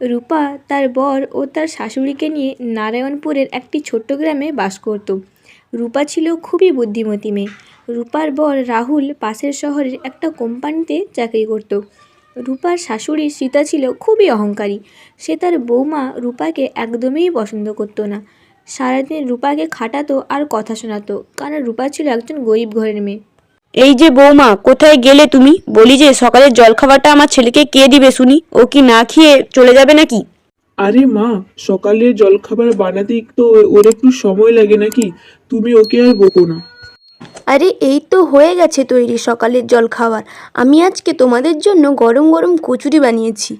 রূপা তার বর ও তার শাশুড়িকে নিয়ে নারায়ণপুরের একটি ছোট্ট গ্রামে বাস করত। রূপা ছিল খুবই বুদ্ধিমতী মেয়ে। রূপার বর রাহুল পাশের শহরের একটা কোম্পানিতে চাকরি করত। রূপার শাশুড়ি সীতা ছিল খুবই অহংকারী। সে তার বৌমা রূপাকে একদমই পছন্দ করতো না। সারাদিন রূপাকে খাটাতো আর কথা শোনাতো, কারণ রূপা ছিল একজন গরিব ঘরের মেয়ে। এই যে বৌমা কোথায় গেলে তুমি? বলি যে সকালের জলখাবারটা আমার ছেলেকে কে দিবে শুনি? ও কি না খেয়ে চলে যাবে নাকি? আরে মা সকালে জলখাবার বানাতে তো ওর একটু সময় লাগে নাকি? তুমি ওকে আর বকো না। আরে এই তো হয়ে গেছে তৈরি সকালের জল খাবার আমি আজকে তোমাদের জন্য গরম গরম কচুরি বানিয়েছি।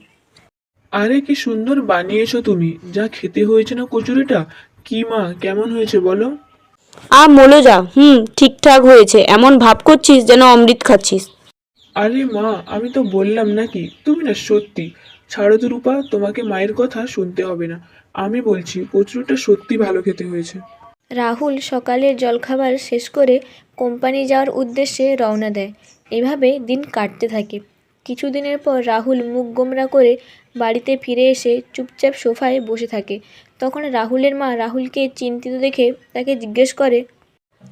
আরে কি সুন্দর বানিয়েছো তুমি। যা খেতে হয়েছে না কচুরিটা? কি মা কেমন হয়েছে বলো? আ মলো যা। হুম ঠিকঠাক হয়েছে। এমন ভাব করছিস যেন অমৃত খাচ্ছিস। আরে মা আমি তো বললাম নাকি তুমি না সত্যি। ছাড়ো তো রূপা তোমাকে মায়ের কথা শুনতে হবে না। আমি বলছি কচুরিটা সত্যি ভালো খেতে হয়েছে। রাহুল সকালের জলখাবার শেষ করে কোম্পানি যাওয়ার উদ্দেশ্যে রওনা দেয়। এভাবে দিন কাটতে থাকে। কিছুদিনের পর রাহুল মুখ গোমরা করে বাড়িতে ফিরে এসে চুপচাপ সোফায় বসে থাকে। তখন রাহুলের মা রাহুলকে চিন্তিত দেখে তাকে জিজ্ঞেস করে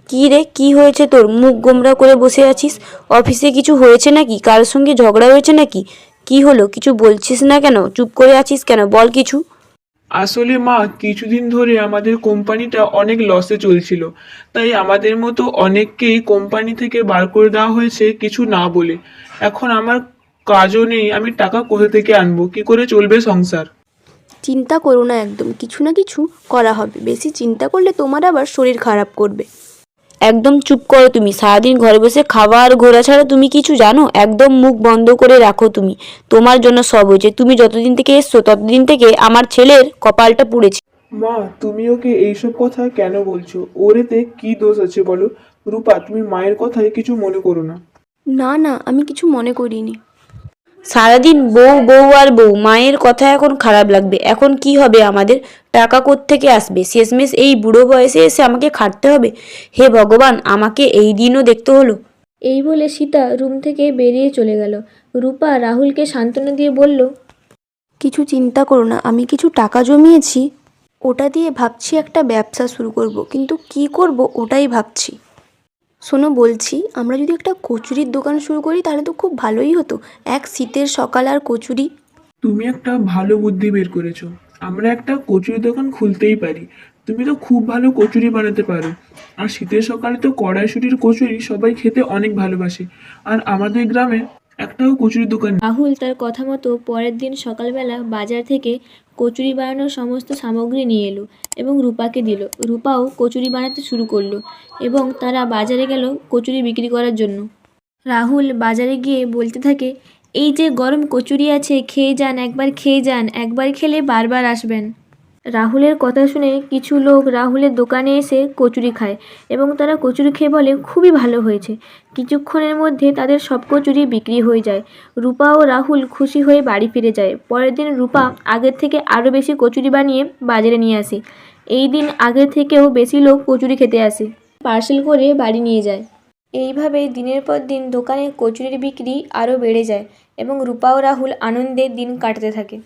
কি রে কি হয়েছে তোর? মুখ গোমরা করে বসে আছিস? অফিসে কিছু হয়েছে নাকি? কারোর সঙ্গে ঝগড়া হয়েছে নাকি? কি হলো? কিছু বলছিস না কেন? চুপ করে আছিস কেন? বল কিছু। আসলে মা কিছুদিন ধরে আমাদের কোম্পানিটা অনেক লসে চলছিল। তাই আমাদের মতো অনেককেই কোম্পানি থেকে বার করে দেওয়া হয়েছে কিছু না বলে। এখন আমার কাজও নেই আমি টাকা কোথা থেকে আনব? কি করে চলবে সংসার? চিন্তা করো না একদম কিছু না কিছু করা হবে। বেশি চিন্তা করলে তোমার আবার শরীর খারাপ করবে। একদম চুপ করো তুমি সারাদিন ঘরে বসে খাওয়া আর ঘোরা ছাড়া তুমি কিছু জানো? একদম মুখ বন্ধ করে রাখো তুমি। তোমার জন্য সব হয়েছে। তুমি যতদিন থেকে এসছো ততদিন থেকে আমার ছেলের কপালটা পুড়েছে। মা তুমি ওকে এইসব কথা কেন বলছো? ওর এতে কি দোষ আছে বলো? রূপা তুমি মায়ের কথায় কিছু মনে করো না। না না আমি কিছু মনে করিনি। সারাদিন বউ বউ আর বউ মায়ের কথা এখন খারাপ লাগবে। এখন কি হবে আমাদের? টাকা থেকে আসবে? শেষমেশ এই বুড়ো বয়সে এসে আমাকে খাটতে হবে? হে ভগবান আমাকে এই দিনও দেখতে হলো। এই বলে সীতা রুম থেকে বেরিয়ে চলে গেল। রূপা রাহুলকে সান্ত্বনা দিয়ে বলল কিছু চিন্তা করো না আমি কিছু টাকা জমিয়েছি। ওটা দিয়ে ভাবছি একটা ব্যবসা শুরু করব কিন্তু কি করব ওটাই ভাবছি। শোনো, বলছি, আমরা যদি একটা কচুরির দোকান শুরু করি, তাহলে তো খুব ভালোই হতো। এক শীতের সকাল আর কচুরি। তুমি একটা ভালো বুদ্ধি বের করেছ। আমরা একটা কচুরি দোকান খুলতেই পারি। তুমি তো খুব ভালো কচুরি বানাতে পারো। আর শীতের সকালে তো কড়াইশুটির কচুরি সবাই খেতে অনেক ভালোবাসে। আর আমাদের গ্রামে একটাও কচুরির দোকান রাহুল তার কথা মতো পরের দিন সকালবেলা বাজার থেকে কচুরি বানানোর সমস্ত সামগ্রী নিয়ে এলো এবং রূপাকে দিল। রূপাও কচুরি বানাতে শুরু করল এবং তারা বাজারে গেল কচুরি বিক্রি করার জন্য। রাহুল বাজারে গিয়ে বলতে থাকে, এই যে গরম কচুরি আছে, খেয়ে যান, একবার খেয়ে যান, একবার খেলে বারবার আসবেন। রাহুলের কথা শুনে কিছু লোক রাহুলের দোকানে এসে কচুরি খায় এবং তারা কচুরি খেয়ে বলে, খুবই ভালো হয়েছে। কিছুক্ষণের মধ্যে তাদের সব কচুরি বিক্রি হয়ে যায়। রূপা ও রাহুল খুশি হয়ে বাড়ি ফিরে যায়। পরের দিন রূপা আগের থেকে আরও বেশি কচুরি বানিয়ে বাজারে নিয়ে আসে। এই দিন আগের থেকেও বেশি লোক কচুরি খেতে আসে। পার্সেল করে বাড়ি নিয়ে যায়। এইভাবে দিনের পর দিন দোকানে কচুরির বিক্রি আরও বেড়ে যায় এবং রূপা ও রাহুল আনন্দে দিন কাটাতে থাকে।